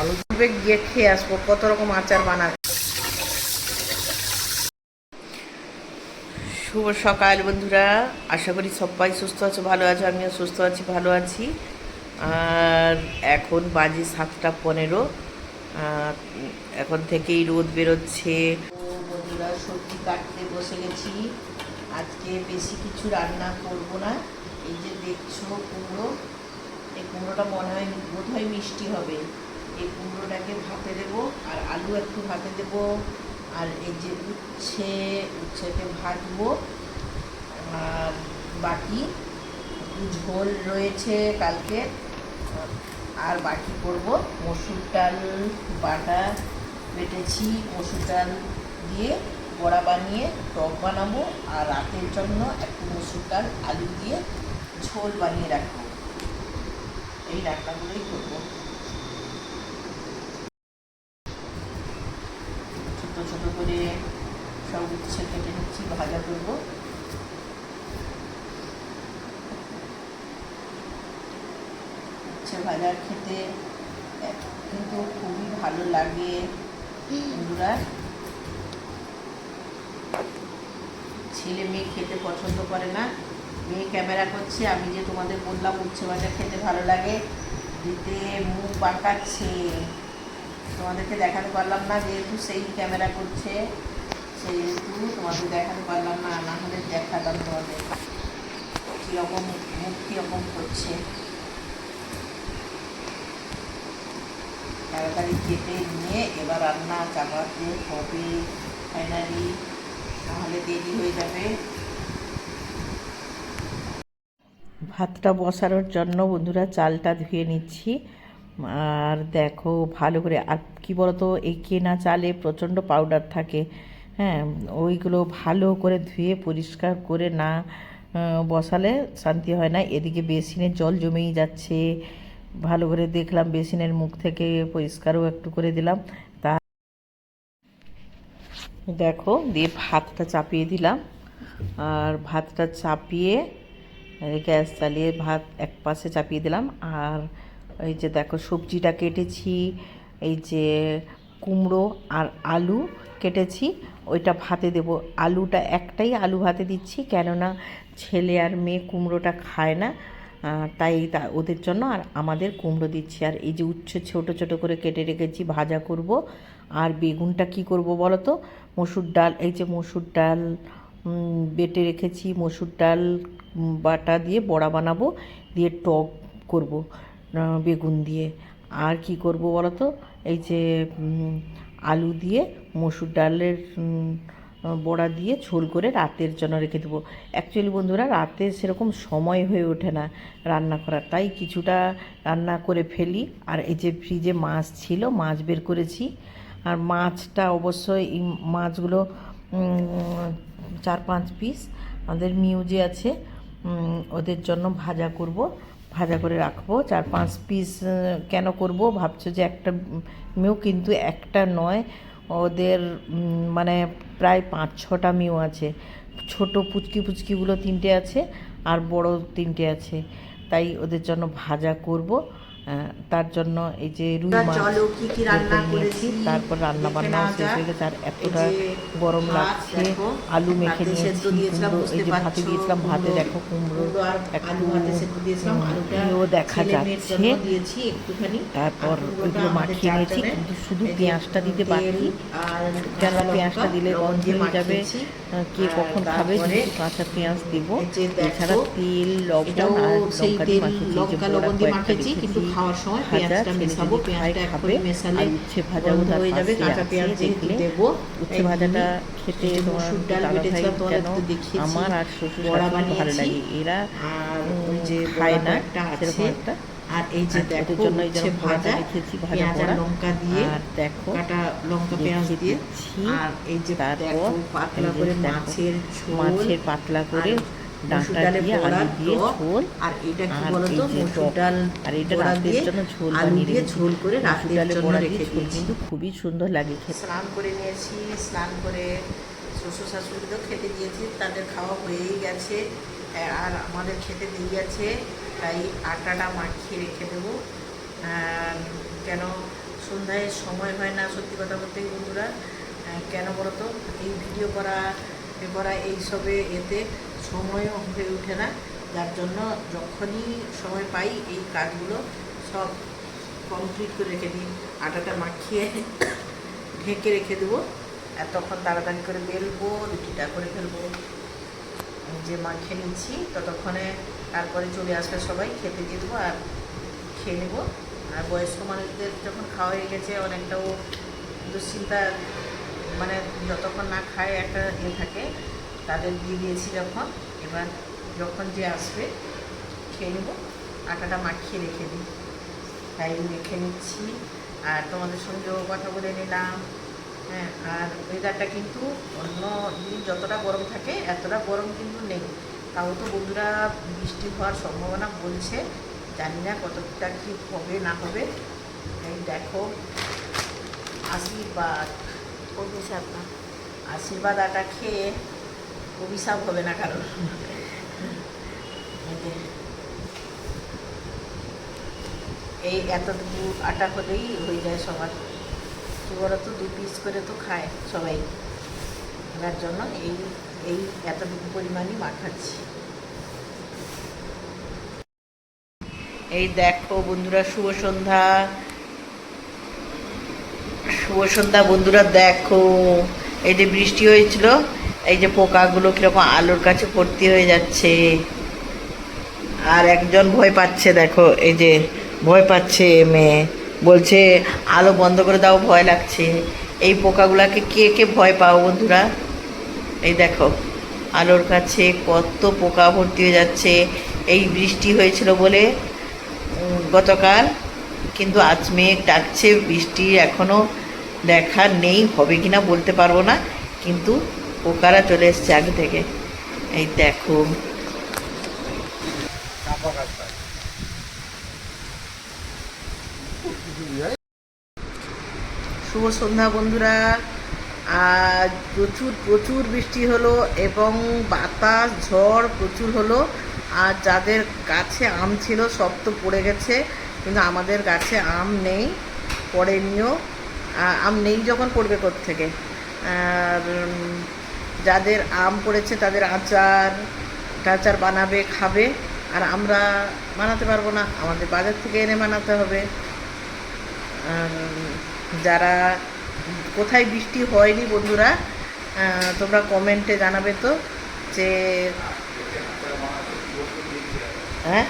আলু দিবে, গিয়ে খেয়ে আসব, কত রকম আচার বানায় শুভ সকাল বন্ধুরা, আশা করি সবাই সুস্থ আছে, ভালো আছে, আমিও সুস্থ আছি, ভালো আছি। আর এখন বাজে সাতটা পনেরো এখন থেকেই রোদ বেরোচ্ছে। বন্ধুরা, সবজি কাটতে বসে গেছি। আজকে বেশি কিছু রান্না করব না। এই যে দেখছ কুমড়ো, এই কুমড়োটা মনে হয় বোধ হয় মিষ্টি হবে। এই কুমড়োটাকে ভাতে দেবো, আর আলু একটু ভাতে দেবো, আর এই যে উচ্ছে উচ্ছেকে ভাজবো বাকি ঝোল রয়েছে কালকে, আর বাকি করব মসুর ডাল, বাটা বেটেছি, মসুর ডাল দিয়ে বড়া বানিয়ে, টক বানাবো, আর রাতের জন্য একটু মসুর ডাল, আলু দিয়ে ঝোল বানিয়ে রাখব। এই রান্নাগুলোই করব ছোটো ছোটো করে উচ্ছে কেটে নিচ্ছি ভাজা করব। উচ্ছে খেতে কিন্তু খুবই ভালো লাগে ছেলে মেয়ে খেতে পছন্দ করে না। মেয়ে ক্যামেরা করছে, আমি যে তোমাদের বললাম উচ্ছে ভাজা খেতে ভালো লাগে, দিতে মুখ পাকাচ্ছে। তোমাদেরকে দেখাতে পারলাম না, যেহেতু সেই ক্যামেরা করছে। সেহেতু তোমাদের দেখাতে পারলাম না না হলে দেখাতাম তোমাদের। কীরকম মুখ কীরকম করছে। তাড়াতাড়ি কেটে নিয়ে এবার রান্না চাপাতে হবে ফাইনালি নাহলে দেরি হয়ে যাবে। ভাতটা বসানোর জন্য বন্ধুরা চালটা ধুয়ে নিচ্ছি। আর দেখো ভালো করে, আর কি বলতো এই কেনা চালে প্রচণ্ড পাউডার থাকে। হ্যাঁ ওইগুলো ভালো করে ধুয়ে, পরিষ্কার করে না বসালে শান্তি হয় না। এদিকে বেসিনে জল জমেই যাচ্ছে। ভালো করে দেখলাম বেসিনের মুখ থেকে পরিষ্কারও একটু করে দিলাম। তা দেখো, দিয়ে ভাতটা চাপিয়ে দিলাম। আর ভাতটা চাপিয়ে গ্যাস চালিয়ে ভাত এক পাশে চাপিয়ে দিলাম। আর এই যে দেখো, সবজিটা কেটেছি। এই যে কুমড়ো আর আলু কেটেছি, ওইটা ভাতে দেব। আলুটা একটাই আলু ভাতে দিচ্ছি, কেননা ছেলে আর মেয়ে কুমড়োটা খায় না তাই তা, ওদের জন্য আর আমাদের কুমড়ো দিচ্ছি। আর এই যে উচ্ছে, ছোট ছোট করে কেটে রেখেছি, ভাজা করব। আর বেগুনটা কি করব বলো তো? মসুর ডাল, এই যে মসুর ডাল বেটে রেখেছি, মসুর ডাল বাটা দিয়ে বড়া বানাবো, দিয়ে টক করব বেগুন দিয়ে। আর কি করব বলো তো এই যে আলু দিয়ে মসুর ডালের বড়া দিয়ে ঝোল করে রাতের জন্য রেখে দেবো। অ্যাকচুয়ালি বন্ধুরা, রাতে সেরকম সময় হয়ে ওঠে না রান্না করার। তাই কিছুটা রান্না করে ফেলি। আর এই যে ফ্রিজে মাছ ছিল, মাছ বের করেছি। আর মাছটা অবশ্যই মাছগুলো চার পাঁচ পিস আমাদের মিউজে আছে। ওদের জন্য ভাজা করব। ভাজা করে রাখব, চার পাঁচ পিস কেন করব? ভাবছ যে একটা মেয়েও কিন্তু একটা নয়, ওদের মানে প্রায় পাঁচ ছটা মেয়েও আছে। ছোট পুচকি পুচকিগুলো তিনটে আছে, আর বড় তিনটে আছে। তাই ওদের জন্য ভাজা করব। তার জন্য এই যে রুই মাছ চলো কি কি রান্না নিয়েছি করেছি? তারপর রান্না বান্না শেষ হয়ে গেছে আর এতটা গরম লাগছে আলু মেখে নিয়েছি সেদ্ধ দিয়েছিলাম, কুমড়ো এই যে ভাতে দিয়েছিলাম ভাতে দেখো কুমড়ো একটু আলু ভাতে সেদ্ধ দিয়েছিলাম, উম, ইয়েও দেখা যাচ্ছে। দিয়েছি একটুখানি। তারপর ওইগুলো মাখিয়ে নিয়েছি কিন্তু শুধু পেঁয়াজটা দিতে বাকি। আর কেন পেঁয়াজটা দিলে গন্ধ হয়ে যাবে। কে কখন খাবে কাঁচা পেঁয়াজ দিব। এছাড়া তেল লবণ আর লঙ্কা দিয়ে মাখিয়েছি যে বড়া কয়েকটা কিন্তু। খাওয়ার সময় পেঁয়াজটা মেশাবো পেঁয়াজটা খাবে মেশালে উচ্ছে গন্ধ হয়ে যাবে কাঁচা পেঁয়াজ দেখলে দেবো। উচ্ছে ভাজাটা খেতে যে মসুর ডাল বেটেছিলাম তোমাদের তো দেখিয়েছি আমার আর শ্বশুর বড়া ভালো লাগে। এরা যে খায় না একটা আছে একটা। আর এই যে দেখো জন্য এই উচ্ছে ভাজা রেখেছি ভাজা পেঁয়াজ লঙ্কা দিয়ে আর দেখো কাটা লঙ্কা পেঁয়াজ দিয়ে আর এই যে তারপর পাতলা করে মাছের মাছের পাতলা করে আর মসুর ডাঁটা ডালের দিয়ে বড়া, আলু দিয়ে টক, ঝোল আর এটা কি বলতো? মসুর ডাল আর এটা রাতের জন্য ঝোল আলু দিয়ে ঝোল করে রাতের জন্য রেখে দিয়েছি কিন্তু খুবই সুন্দর লাগে স্নান করে নিয়েছি স্নান করে শ্বশুর শাশুড়িকেও খেতে দিয়েছি তাদের খাওয়া হয়েই গেছে আর আমাদের খেতে দিয়ে গেছে তাই আটাটা মাখিয়ে রেখে দেবো। আর কেন সন্ধ্যায় সময় হয় না সত্যি কথা বলতে বন্ধুরা কেন বলো তো এই ভিডিও করা এ করা এইসবে এতে সময়ও হয়ে ওঠে না। যার জন্য যখনই সময় পাই, এই কাজগুলো সব কমপ্লিট করে রেখে দিই। আটাটা মাখিয়ে ঢেকে রেখে দেবো। আর তখন তাড়াতাড়ি করে বেলবো, রুটিটা করে ফেলব। যে মাখিয়ে নিচ্ছি, ততক্ষণে তারপরে চলে আসবে সবাই, খেতে দিয়ে দেবো আর খেয়ে নেব। আর বয়স্ক মানুষদের যখন খাওয়া হয়ে গেছে অনেকটাও দুশ্চিন্তা মানে যতক্ষণ না খায়, একটা ইয়ে থাকে। তাদের দিয়ে দিয়েছি যখন এবার যখন যে আসবে খেয়ে নেব। আটাটা মাখিয়ে রেখে দিই। তাই রেখে নিচ্ছি। আর তোমাদের সঙ্গেও কথা বলে নিলাম। হ্যাঁ আর ওয়েদারটা কিন্তু অন্য দিন যতটা গরম থাকে এতটা গরম কিন্তু নেই। তাও তো বন্ধুরা বৃষ্টি হওয়ার সম্ভাবনা বলছে। জানি না কতটা কি হবে না হবে। এই দেখো আশীর্বাদ। অভিশাপনা আশীর্বাদ আটা খেয়ে অভিশাপ হবে না কারণ এই এতটুকু আটা হলেই হয়ে যায় সবার। ওরা তো দু পিস করে তো খায় সবাই। যার জন্য এই এই এতটুকু পরিমাণই মাখাচ্ছি। এই দেখো বন্ধুরা, শুভ সন্ধ্যা। শুভ সন্ধ্যা বন্ধুরা, দেখো। এই যে বৃষ্টি হয়েছিল এই যে পোকাগুলো কীরকম আলোর কাছে ভর্তি হয়ে যাচ্ছে। আর একজন ভয় পাচ্ছে, দেখো, এই যে ভয় পাচ্ছে মেয়ে। বলছে, আলো বন্ধ করে দাও, ভয় লাগছে। এই পোকাগুলাকে কে কে ভয় পাও বন্ধুরা? এই দেখো, আলোর কাছে কত পোকা ভর্তি হয়ে যাচ্ছে। এই বৃষ্টি হয়েছিল বলে গতকাল। কিন্তু আজ মেঘ ডাকছে বৃষ্টি এখনও দেখা নেই, হবে কিনা বলতে পারব না। কিন্তু পোকারা চলে এসছে আগে থেকে। এই দেখো। শুভ সন্ধ্যা বন্ধুরা। আজ প্রচুর প্রচুর বৃষ্টি হলো এবং বাতাস, ঝড় প্রচুর হলো। আর যাদের গাছে আম ছিল সব তো পড়ে গেছে, কিন্তু আমাদের গাছে আম নেই, পড়েনিও। আম নেই যখন পড়বে থেকে আর যাদের আম পড়েছে তাদের আচার, টাচার বানাবে, খাবে। আর আমরা বানাতে পারব না, আমাদের বাজার থেকে এনে বানাতে হবে। যারা, কোথায় বৃষ্টি হয়নি বন্ধুরা তোমরা কমেন্টে জানাবে তো যে হ্যাঁ?